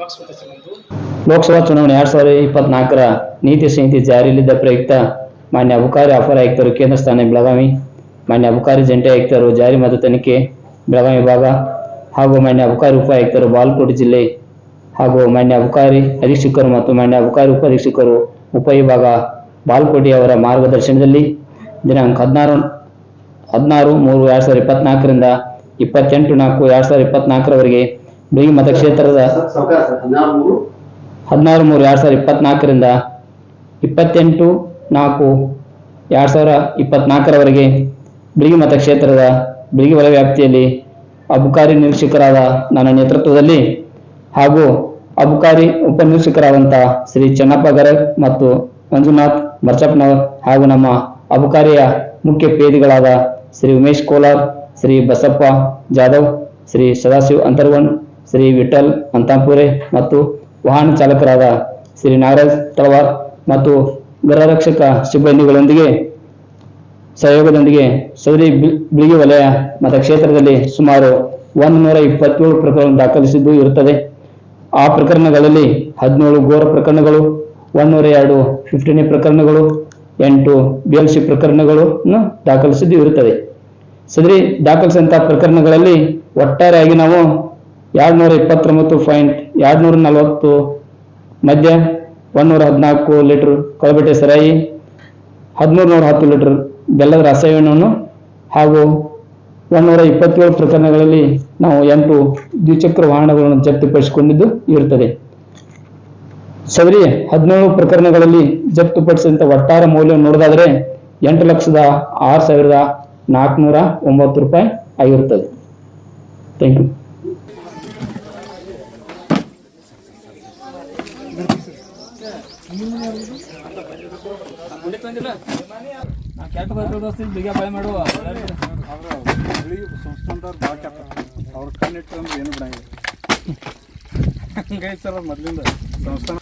ಲೋಕಸಭಾ ಚುನಾವಣೆ ಎರಡ್ ಸಾವಿರದ ಇಪ್ಪತ್ನಾಲ್ಕರ ನೀತಿ ಸಂಹಿತೆ ಜಾರಿಯಲ್ಲಿದ್ದ ಪ್ರಯುಕ್ತ ಮಾನ್ಯ ಅಬಕಾರಿ ಅಪರ ಆಯುಕ್ತರು ಕೇಂದ್ರ ಸ್ಥಾನ ಬೆಳಗಾವಿ, ಮಾನ್ಯ ಅಬಕಾರಿ ಜಂಟಿ ಆಯುಕ್ತರು ಜಾರಿ ಮತ್ತು ತನಿಖೆ, ಬೆಳಗಾವಿ ವಿಭಾಗ ಹಾಗೂ ಮಾನ್ಯ ಅಬಕಾರಿ ಉಪ ಆಯುಕ್ತರು ಬಾಲಕೋಟೆ ಜಿಲ್ಲೆ ಹಾಗೂ ಮಾನ್ಯ ಅಬಕಾರಿ ಅಧೀಕ್ಷಕರು ಮತ್ತು ಮಾನ್ಯ ಅಬಕಾರಿ ಉಪ ಅಧೀಕ್ಷಕರು ಉಪವಿಭಾಗ ಬಾಲ್ಕೋಟೆ ಅವರ ಮಾರ್ಗದರ್ಶನದಲ್ಲಿ ದಿನಾಂಕ ಹದಿನಾರು ಹದಿನಾರು ಮೂರು ಎರಡ್ ಸಾವಿರದ ಇಪ್ಪತ್ನಾಲ್ಕರಿಂದ ಇಪ್ಪತ್ತೆಂಟು ನಾಲ್ಕು ಎರಡ್ ಸಾವಿರದ ಇಪ್ಪತ್ನಾಲ್ಕರವರೆಗೆ ಬಿಗಿ ಮತಕ್ಷೇತ್ರದ ಹದಿನಾರು ಮೂರು, ಎರಡ್ ಸಾವಿರದ ಇಪ್ಪತ್ನಾಲ್ಕರಿಂದ ಇಪ್ಪತ್ತೆಂಟು ನಾಲ್ಕು, ಎರಡ್ ಸಾವಿರ ಇಪ್ಪತ್ನಾಲ್ಕರವರೆಗೆ ಬಿಳಿಗಿ ಮತಕ್ಷೇತ್ರದ ಬಿಳಿಗಿ ವಲಯ ವ್ಯಾಪ್ತಿಯಲ್ಲಿ ಅಬಕಾರಿ ನಿರೀಕ್ಷಕರಾದ ನನ್ನ ನೇತೃತ್ವದಲ್ಲಿ ಹಾಗೂ ಅಬಕಾರಿ ಉಪನಿರೀಕ್ಷಕರಾದಂಥ ಶ್ರೀ ಚೆನ್ನಪ್ಪ ಗರಗ್ ಮತ್ತು ಮಂಜುನಾಥ್ ಮರ್ಚಪ್ನವರ್ ಹಾಗೂ ನಮ್ಮ ಅಬಕಾರಿಯ ಮುಖ್ಯ ಪೇದಿಗಳಾದ ಶ್ರೀ ಉಮೇಶ್ ಕೋಲಾರ್, ಶ್ರೀ ಬಸಪ್ಪ ಜಾಧವ್, ಶ್ರೀ ಸದಾಶಿವ್ ಅಂತರ್ವಣ್ ಶ್ರೀ ವಿಠಲ್ ಅಂತಾಪುರೆ ಮತ್ತು ವಾಹನ ಚಾಲಕರಾದ ಶ್ರೀ ನಾಗರಾಜ್ ತಳವಾರ್ ಮತ್ತು ಗೃಹರಕ್ಷಕ ಸಿಬ್ಬಂದಿಗಳೊಂದಿಗೆ ಸಹಯೋಗದೊಂದಿಗೆ ಸೌದಿ ಬಿಳಿಗೆ ವಲಯ ಮತಕ್ಷೇತ್ರದಲ್ಲಿ ಸುಮಾರು ಒಂದು ನೂರ ಇಪ್ಪತ್ತೇಳು ಪ್ರಕರಣ ದಾಖಲಿಸಿದ್ದು ಇರುತ್ತದೆ. ಆ ಪ್ರಕರಣಗಳಲ್ಲಿ ಹದಿನೇಳು ಘೋರ ಪ್ರಕರಣಗಳು ಒಂದೂರ ಎರಡು ಫಿಫ್ಟಿನೇ ಪ್ರಕರಣಗಳು, ಎಂಟು ಬಿ ಎಲ್ ಸಿ ಪ್ರಕರಣಗಳನ್ನು ದಾಖಲಿಸಿದ್ದು ಇರುತ್ತದೆ. ಸದರಿ ದಾಖಲಿಸಿದಂಥ ಪ್ರಕರಣಗಳಲ್ಲಿ ಒಟ್ಟಾರೆಯಾಗಿ ನಾವು ಎರಡು ನೂರ ಇಪ್ಪತ್ತೊಂಬತ್ತು ಪಾಯಿಂಟ್ ಎರಡು ನೂರ ನಲವತ್ತು ಮದ್ಯ ಒಂದೂರ ಹದಿನಾಲ್ಕು ಲೀಟರ್ ಕೊಳಬೆಟ್ಟೆ ಸರಾಯಿ ಹದಿಮೂರು ನೂರ ಹತ್ತು ಲೀಟರ್ ಬೆಲ್ಲದ ರಸಾಯನವನ್ನು ಹಾಗೂ ಒಂದೂರ ಇಪ್ಪತ್ತೇಳು ಪ್ರಕರಣಗಳಲ್ಲಿ ನಾವು ಎಂಟು ದ್ವಿಚಕ್ರ ವಾಹನಗಳನ್ನು ಜಪ್ತಿಪಡಿಸಿಕೊಂಡಿದ್ದು ಇರುತ್ತದೆ. ಸದರಿ ಹದಿನೇಳು ಪ್ರಕರಣಗಳಲ್ಲಿ ಜಪ್ತುಪಡಿಸಿದಂಥ ಒಟ್ಟಾರೆ ಮೌಲ್ಯ ನೋಡೋದಾದರೆ ಎಂಟು ಲಕ್ಷದ ಆರು ಸಾವಿರದ ನಾಲ್ಕುನೂರ ಒಂಬತ್ತು ರೂಪಾಯಿ ಆಗಿರುತ್ತದೆ. Thank you. ಕೆಟ್ಟ ಬರ್ತಿದ್ದು ಬಿಗ ಮಾಡು ಸಂಸ್ಥಾನದವ್ರು ಭಾಳ ಅವ್ರ ಕಣ್ಣಿಟ್ಟು ಏನು ಬಿಡಂಗಿಲ್ಲ ಸಂಸ್ಥಾನ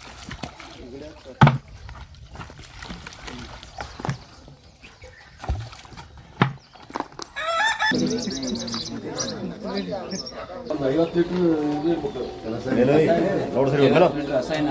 ರಸಾಯನ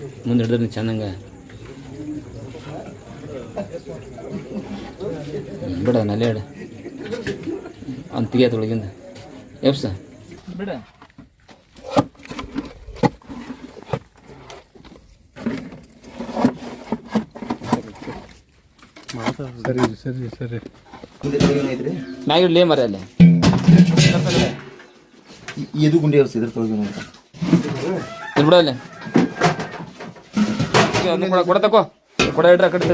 ಮುಂದೆ ಹಿಡಿದ್ರೆ ಚೆನ್ನಾಗ ಬಿಡ ನಲ್ಲಿ ಹೇಳ ಅವ್ನು ತೆಗಿಯತ್ ಒಳಗಿಂದ ಎಪ್ಸ ಬಿಡ. ಸರಿ ಸರಿ ಸರಿ. ಮ್ಯಾಗ ಇಡ್ಲಿ ಮರ ಅಲ್ಲಿ. ಇದು ಗುಂಡಿ ವ್ಯವಸ್ಥೆ ಇದ್ರ ತೊಳಗೆ ಅಲ್ಲಿ ಕೊಡ ತಕೋ. ಕೊಡ ಇಡ್ರ ಕಡೆ